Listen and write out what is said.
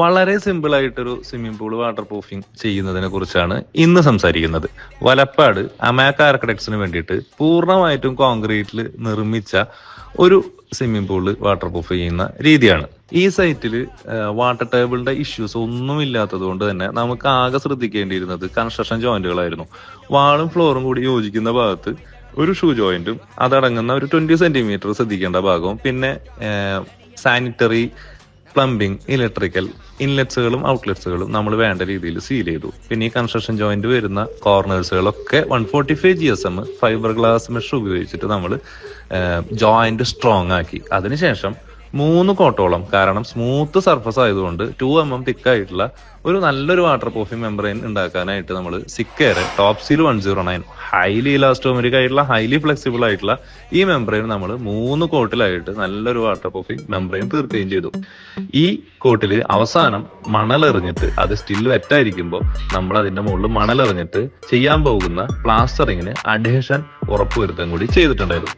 വളരെ സിമ്പിൾ ആയിട്ടൊരു swimming pool water proofing ചെയ്യുന്നതിനെ കുറിച്ചാണ് ഇന്ന് സംസാരിക്കുന്നത്. വലപ്പാട് അമാക്ക ആർക്കിടെക്ട്സിന് വേണ്ടിയിട്ട് പൂർണമായിട്ടും കോൺക്രീറ്റിൽ നിർമ്മിച്ച ഒരു സ്വിമ്മിംഗ് പൂൾ വാട്ടർ പ്രൂഫ് ചെയ്യുന്ന രീതിയാണ്. ഈ സൈറ്റിൽ വാട്ടർ ടേബിളിന്റെ ഇഷ്യൂസ് ഒന്നും ഇല്ലാത്തത് കൊണ്ട് തന്നെ നമുക്ക് ആകെ ശ്രദ്ധിക്കേണ്ടിയിരുന്നത് കൺസ്ട്രക്ഷൻ ജോയിന്റുകളായിരുന്നു വാളും ഫ്ലോറും കൂടി യോജിക്കുന്ന ഭാഗത്ത് ഒരു ഷൂ ജോയിന്റും അതടങ്ങുന്ന ഒരു ട്വന്റി സെന്റിമീറ്റർ ശ്രദ്ധിക്കേണ്ട ഭാഗവും പിന്നെ സാനിറ്ററി പ്ലംബിംഗ് ഇലക്ട്രിക്കൽ ഇൻലെറ്റ്സുകളും ഔട്ട്ലെറ്റ്സുകളും നമ്മൾ വേണ്ട രീതിയിൽ സീൽ ചെയ്തു. പിന്നെ ഈ കൺസ്ട്രക്ഷൻ ജോയിന്റ് വരുന്ന കോർണേഴ്സുകളൊക്കെ one forty five G S M fibre glass mesh ഉപയോഗിച്ചിട്ട് നമ്മൾ ജോയിന്റ് സ്ട്രോങ് ആക്കി. അതിനുശേഷം മൂന്ന് കോട്ടോളം. കാരണം സ്മൂത്ത് സർഫസ് ആയതുകൊണ്ട് ടു എം എം തിക്കായിട്ടുള്ള ഒരു നല്ലൊരു വാട്ടർ പ്രൂഫിംഗ് മെമ്പറൈൻ ഉണ്ടാക്കാനായിട്ട് നമ്മൾ സിക്കേറെ top seal one zero nine highly elastomeric ആയിട്ടുള്ള ഹൈലി ഫ്ലെക്സിബിൾ ആയിട്ടുള്ള ഈ മെമ്പറൈൻ നമ്മൾ മൂന്ന് കോട്ടിലായിട്ട് നല്ലൊരു വാട്ടർ പ്രൂഫിംഗ് മെമ്പറൈൻ തീർക്കുകയും ചെയ്തു. ഈ കോട്ടിൽ അവസാനം മണലെറിഞ്ഞിട്ട് അത് സ്റ്റിൽ വെറ്റായിരിക്കുമ്പോൾ നമ്മൾ അതിന്റെ മുകളിൽ മണലെറിഞ്ഞിട്ട് ചെയ്യാൻ പോകുന്ന പ്ലാസ്റ്ററിങ്ങിന് അഡ്ഹേഷൻ ഉറപ്പുവരുത്താൻ കൂടി ചെയ്തിട്ടുണ്ടായിരുന്നു.